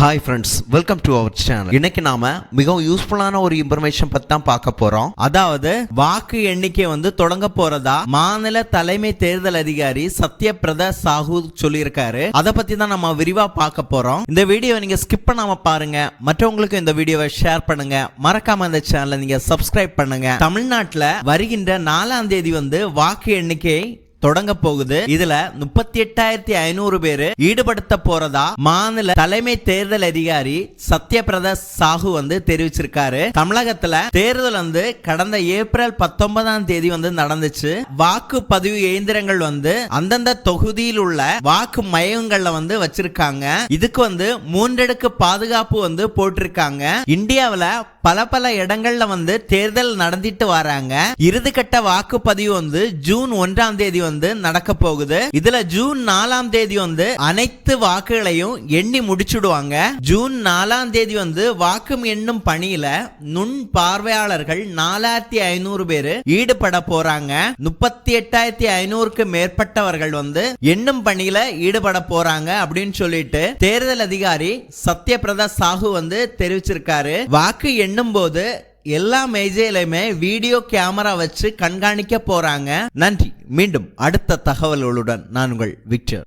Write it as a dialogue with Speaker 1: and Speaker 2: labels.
Speaker 1: Hi friends welcome to our channel இன்னைக்கு நாம மிகவும் யூஸ்ஃபுல்லான ஒரு இன்ஃபர்மேஷன் பத்தி தான் பார்க்க போறோம். அதாவது வாக்கு எண்ணிக்கை வந்து தொடங்க போறதா? மாநில தலைமை தேர்தல் அதிகாரி சத்யபிரதா சாஹூ சொல்லியிருக்காரு. அதை பத்தி தான் நம்ம விரிவா பார்க்க போறோம். இந்த வீடியோ நீங்க ஸ்கிப் பண்ணாம பாருங்க. மற்றவங்களுக்கு இந்த வீடியோவை ஷேர் பண்ணுங்க. மறக்காம இந்த சேனலை நீங்க சப்ஸ்கிரைப் பண்ணுங்க. தமிழ்நாட்டில் வருகின்ற நாலாம் தேதி வந்து வாக்கு எண்ணிக்கை தொடங்க போகுது. இதுல முப்பத்தி எட்டாயிரத்தி ஐநூறு பேரு ஈடுபடுத்த போறதா மாநில தலைமை தேர்தல் அதிகாரி சத்யபிரதா சாஹூ வந்து தெரிவிச்சிருக்காரு. தமிழகத்துல தேர்தல் வந்து கடந்த ஏப்ரல் பத்தொன்பதாம் தேதி வந்து நடந்துச்சு. வாக்கு பதிவு இயந்திரங்கள் வந்து அந்தந்த தொகுதியில் உள்ள வாக்கு மையங்கள்ல வந்து வச்சிருக்காங்க. இதுக்கு வந்து மூன்றடுக்கு பாதுகாப்பு வந்து போட்டிருக்காங்க. இந்தியாவில பல பல இடங்கள்ல வந்து தேர்தல் நடத்திட்டு வராங்க. இறுதிக்கட்ட வாக்குப்பதிவு வந்து ஜூன் ஒன்றாம் தேதி வந்து நடக்க போகுது. இதுல ஜூன் நாலாம் தேதி வந்து அனைத்து வாக்குகளையும் எண்ணி முடிச்சுடுவாங்க. ஜூன் நாலாம் தேதி வந்து வாக்கு எண்ணும் பணியில நுண் பார்வையாளர்கள் நாலாயிரத்தி ஐநூறு பேரு ஈடுபட போறாங்க. முப்பத்தி எட்டாயிரத்தி ஐநூறுக்கு மேற்பட்டவர்கள் வந்து எண்ணும் பணியில ஈடுபட போறாங்க அப்படின்னு சொல்லிட்டு தேர்தல் அதிகாரி சத்யபிரதா சாஹூ வந்து தெரிவிச்சிருக்காரு. வாக்கு எண்ணும் போது எல்லா மேஜையிலுமே வீடியோ கேமரா வச்சு கண்காணிக்க போறாங்க. நன்றி. மீண்டும் அடுத்த தகவல்களுடன் நான் உங்கள் விக்டர்.